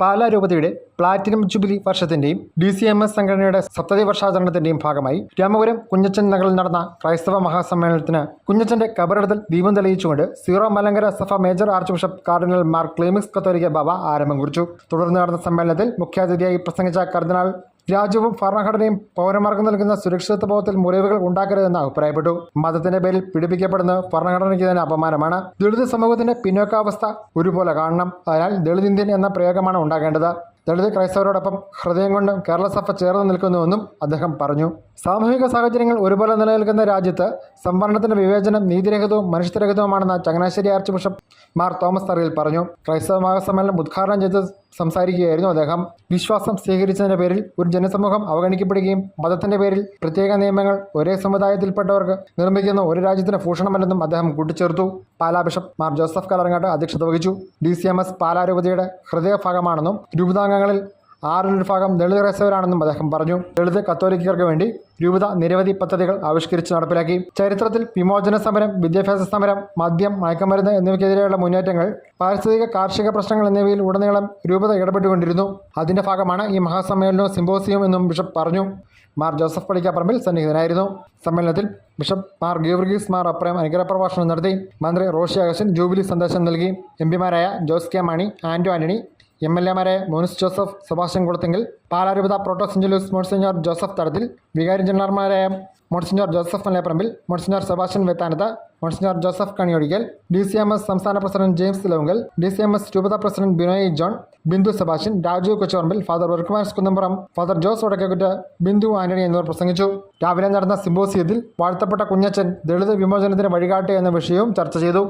പാലാ രൂപതയുടെ platinum jubilee വർഷത്തിന്റെയും D C M S സംഘടനയുടെ സപ്തതി വർഷാചരണത്തിന്റെയും ഭാഗമായി രാമപുരം കുഞ്ഞച്ചൻ നഗറിൽ നടന്ന ക്രൈസ്തവ മഹാസമ്മേളനത്തിന് കുഞ്ഞച്ചന്റെ കബറിടത്തിൽ ദീപം തെളിയിച്ചുകൊണ്ട് സീറോ മലങ്കര സഭ major archbishop cardinal Mar Cleemis കത്തോലിക്ക ബാബ ആരംഭം കുറിച്ചു. തുടർന്ന് നടന്ന സമ്മേളനത്തിൽ മുഖ്യാതിഥിയായി പ്രസംഗിച്ച കർദിനാൾ രാജ്യവും ഭരണഘടനയും പൗരന്മാർക്ക് നൽകുന്ന സുരക്ഷിതത്വബോധത്തിൽ മുറിവുകൾ ഉണ്ടാക്കരുതെന്ന് അഭിപ്രായപ്പെട്ടു. മതത്തിന്റെ പേരിൽ പീഡിപ്പിക്കപ്പെടുന്നത് ഭരണഘടനയ്ക്ക് തന്നെ അപമാനമാണ്. ദളിത് സമൂഹത്തിന്റെ പിന്നോക്കാവസ്ഥ ഒരുപോലെ കാണണം. അതിനാൽ ദളിത് ഇന്ത്യൻ എന്ന പ്രയോഗമാണ് ഉണ്ടാകേണ്ടത്. ദളിത് ക്രൈസ്തവരോടൊപ്പം ഹൃദയം കൊണ്ടും കേരള സഭ ചേർന്ന് നിൽക്കുന്നുവെന്നും അദ്ദേഹം പറഞ്ഞു. സാമൂഹിക സാഹചര്യങ്ങൾ ഒരുപോലെ നിലനിൽക്കുന്ന രാജ്യത്ത് സംവരണത്തിന്റെ വിവേചനം നീതിരഹിതവും മനുഷ്യരഹിതവുമാണെന്ന് Changanassery archbishop Mar Thomas Tharayil പറഞ്ഞു. ക്രൈസ്തവ മഹാസമ്മേളനം ഉദ്ഘാടനം ചെയ്ത് സംസാരിക്കുകയായിരുന്നു അദ്ദേഹം. വിശ്വാസം സ്വീകരിച്ചതിന്റെ പേരിൽ ഒരു ജനസമൂഹം അവഗണിക്കപ്പെടുകയും മതത്തിന്റെ പേരിൽ പ്രത്യേക നിയമങ്ങൾ ഒരേ സമുദായത്തിൽപ്പെട്ടവർക്ക് നിർമ്മിക്കുന്ന ഒരു രാജ്യത്തിന് ഭൂഷണമല്ലെന്നും അദ്ദേഹം കൂട്ടിച്ചേർത്തു. പാലാ ബിഷപ്പ് മാർ ജോസഫ് കലറങ്ങാട്ട് അധ്യക്ഷത വഹിച്ചു. D C M S Pala രൂപതയുടെ ഹൃദയഭാഗമാണെന്നും രൂപതാംഗങ്ങളിൽ ആറിലൊരു ഭാഗം ദളിത് ക്രൈസ്തവരാണെന്നും അദ്ദേഹം പറഞ്ഞു. ദളിത് കത്തോലിക്കർക്ക് വേണ്ടി രൂപത നിരവധി പദ്ധതികൾ ആവിഷ്കരിച്ച് നടപ്പിലാക്കി. ചരിത്രത്തിൽ വിമോചന സമരം വിദ്യാഭ്യാസ സമരം മദ്യം മയക്കുമരുന്ന് എന്നിവയ്ക്കെതിരെയുള്ള മുന്നേറ്റങ്ങൾ പാരിസ്ഥിതിക കാർഷിക പ്രശ്നങ്ങൾ എന്നിവയിൽ ഉടനീളം രൂപത ഇടപെട്ടുകൊണ്ടിരുന്നു. അതിന്റെ ഭാഗമാണ് ഈ മഹാസമ്മേളനവും സിംബോസിയം എന്നും ബിഷപ്പ് പറഞ്ഞു. മാർ ജോസഫ് പള്ളിക്കാപ്പറമ്പിൽ സന്നിഹിതനായിരുന്നു. സമ്മേളനത്തിൽ ബിഷപ്പ് മാർ ഗീവർഗീസ് മാർ അപ്രയം അനുഗ്രഹ പ്രഭാഷണം നടത്തി. മന്ത്രി റോഷി അഗസ്റ്റൻ ജൂബിലി സന്ദേശം നൽകി. M പിമാരായ Jose K Mani Anto Antony M L എമാരെ മോനിസ് ജോസഫ് സെബാസ്റ്റ്യൻ കുളത്തെങ്കിൽ പാലാരൂപത പ്രോട്ടോസിഞ്ചലൂസ് മോൺസിഞ്ഞോർ ജോസഫ് തടത്തിൽ വികാരി ജനറൽമാരായ monsignor Joseph Malayaparambil monsignor Sebastian Vettanath monsignor Joseph Kaniyodickal D C M S സംസ്ഥാന president James Lonkal D C M S രൂപത president Binoy John Bindu Sebastian Raju Kochorampil father വർക്കുമാൻസ് Kunnampuram father Jose Vadakkekuttu Bindu Antony എന്നിവർ പ്രസംഗിച്ചു. രാവിലെ നടന്ന സിംബോസിയത്തിൽ വാഴ്ത്തപ്പെട്ട കുഞ്ഞച്ചൻ ദളിത് വിമോചനത്തിന് വഴികാട്ടി എന്ന വിഷയവും ചർച്ച ചെയ്തു.